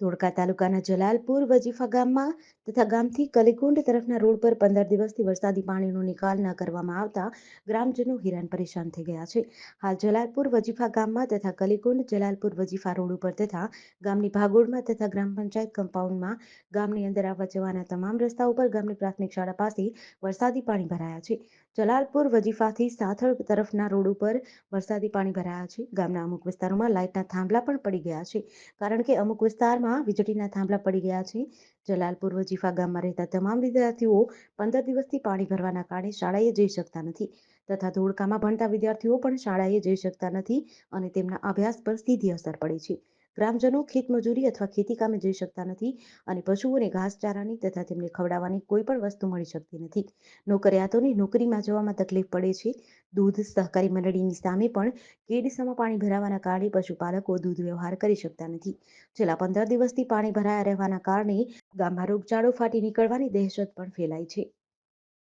ધોળકા તાલુકાના જલાલપુર વજીફા ગામમાં તથા ગામથી કલીકુંડ તરફના રોડ પર પંદર દિવસથી વરસાદી પાણીનો નિકાલ ન કરવામાં આવતા ગ્રામજનો હેરાન પરેશાન થઈ ગયા છે. હાલ જલાલપુર વજીફા ગામમાં તથા કલીકુંડ જલાલપુર વજીફા રોડ ઉપર તથા ગામની ભાગોળમાં તથા ગ્રામ પંચાયત કમ્પાઉન્ડમાં ગામની અંદર આવવા જવાના તમામ રસ્તા ઉપર ગામની પ્રાથમિક શાળા પાસે વરસાદી પાણી ભરાયા છે. જલાલપુર વજીફાથી સાથળ તરફના રોડ ઉપર વરસાદી પાણી ભરાયા છે. ગામના અમુક વિસ્તારોમાં લાઇટના થાંભલા પણ પડી ગયા છે. કારણ કે અમુક વિસ્તારમાં વીજળીના થાંભલા પડી ગયા છે. જલાલપુર વજીફા ગામમાં રહેતા તમામ વિદ્યાર્થીઓ પંદર દિવસથી પાણી ભરવાના કારણે શાળાએ જઈ શકતા નથી તથા ધોળકામાં ભણતા વિદ્યાર્થીઓ પણ શાળાએ જઈ શકતા નથી અને તેમના અભ્યાસ પર સીધી અસર પડે છે. ગ્રામજનો ખેતમજૂરી અથવા ખેતી કામે જઈ શકતા નથી અને પશુઓને ઘાસચારાની તથા તેમને ખવડાવવાની કોઈ પણ વસ્તુ મળી શકતી નથી. નોકરિયાતોને નોકરીમાં જવામાં તકલીફ પડે છે. દૂધ સહકારી મંડળીની સામે પણ કેડીસામાં પાણી ભરાવાના કારણે પશુપાલકો દૂધ વ્યવહાર કરી શકતા નથી. છેલ્લા પંદર દિવસથી પાણી ભરાયા રહેવાના કારણે ગામમાં રોગચાળો ફાટી નીકળવાની દહેશત પણ ફેલાઈ છે.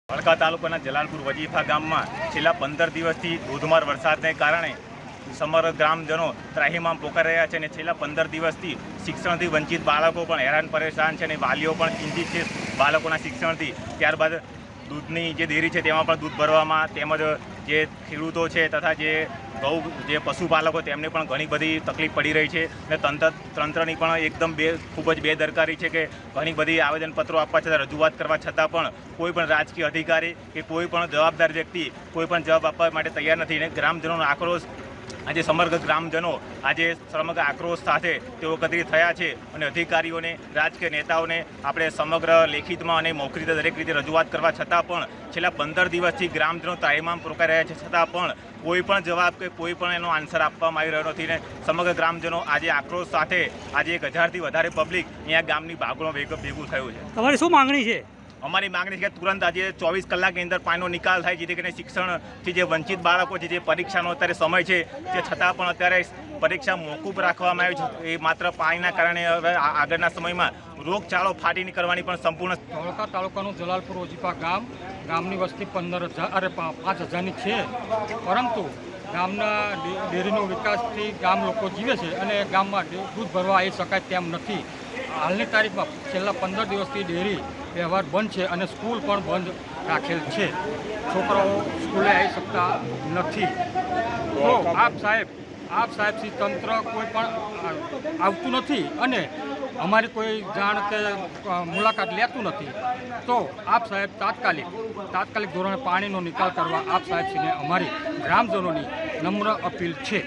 વડકા તાલુકાના જલાલપુર વજીફા ગામમાં છેલ્લા પંદર દિવસથી ધોધમાર વરસાદને કારણે સમગ્ર ગ્રામજનો ત્રાહીમામ પોકારી રહ્યા છે અને છેલ્લા પંદર દિવસથી શિક્ષણથી વંચિત બાળકો પણ હેરાન પરેશાન છે અને વાલીઓ પણ ચિંતિત છે બાળકોના શિક્ષણથી. ત્યારબાદ દૂધની જે ડેરી છે તેમાં પણ દૂધ ભરવામાં તેમજ જે ખેડૂતો છે તથા જે ગૌ જે પશુપાલકો તેમને પણ ઘણી બધી તકલીફ પડી રહી છે અને તંત્ર, તંત્રની પણ એકદમ બે, ખૂબ જ બેદરકારી છે કે ઘણી બધી આવેદનપત્રો આપવા છતાં, રજૂઆત કરવા છતાં પણ કોઈ પણ રાજકીય અધિકારી કે કોઈ પણ જવાબદાર વ્યક્તિ કોઈ પણ જવાબ આપવા માટે તૈયાર નથી અને ગ્રામજનોનો આક્રોશ આજે સમગ્ર ગ્રામજનો આજે સમગ્ર આક્રોશ સાથે તેઓ એકત્રિત થયા છે અને અધિકારીઓને, રાજકીય નેતાઓને આપણે સમગ્ર લેખિતમાં અને મૌખિક દરેક રીતે રજૂઆત કરવા છતાં પણ છેલ્લા પંદર દિવસથી ગ્રામજનો તાયમામ રોકાઈ રહ્યા છે. છતાં પણ કોઈ પણ જવાબ કે કોઈ પણ એનો આન્સર આપવામાં આવી રહ્યો નથી ને સમગ્ર ગ્રામજનો આજે આક્રોશ સાથે આજે એક હજારથી વધારે પબ્લિક અહીંયા ગામની બાગોમાં ભેગું થયું છે. તમારી શું માંગણી છે? અમારી માંગણી છે કે તુરંત આજે ચોવીસ કલાકની અંદર પાણીનો નિકાલ થાય, જેથી કરીને શિક્ષણથી જે વંચિત બાળકો છે, જે પરીક્ષાનો અત્યારે સમય છે તે છતાં પણ અત્યારે પરીક્ષા મોકૂફ રાખવામાં આવી છે, એ માત્ર પાણીના કારણે હવે આગળના સમયમાં રોગચાળો ફાટી નીકળવાની પણ સંપૂર્ણ ધોળકા તાલુકાનું જલાલપુર ઓજીપા ગામ, ગામની વસ્તી પંદર હજાર, અરે પાંચ હજારની છે. પરંતુ ગામના ડેરીનો વિકાસથી ગામ લોકો જીવે છે અને ગામમાં દૂધ ભરવા આવી શકાય તેમ નથી. હાલની તારીખમાં છેલ્લા પંદર દિવસથી ડેરી વ્યવહાર બંધ છે અને સ્કૂલ પણ બંધ રાખેલ છે. છોકરાઓ સ્કૂલે આવી શકતા નથી. તો આપ સાહેબ, આપ સાહેબથી તંત્ર કોઈ પણ આવતું નથી અને અમારી કોઈ જાણ કે મુલાકાત લેતું નથી. તો આપ સાહેબ તાત્કાલિક તાત્કાલિક ધોરણે પાણીનો નિકાલ કરવા આપ સાહેબશ્રીને અમારી ગ્રામજનોની નમ્ર અપીલ છે.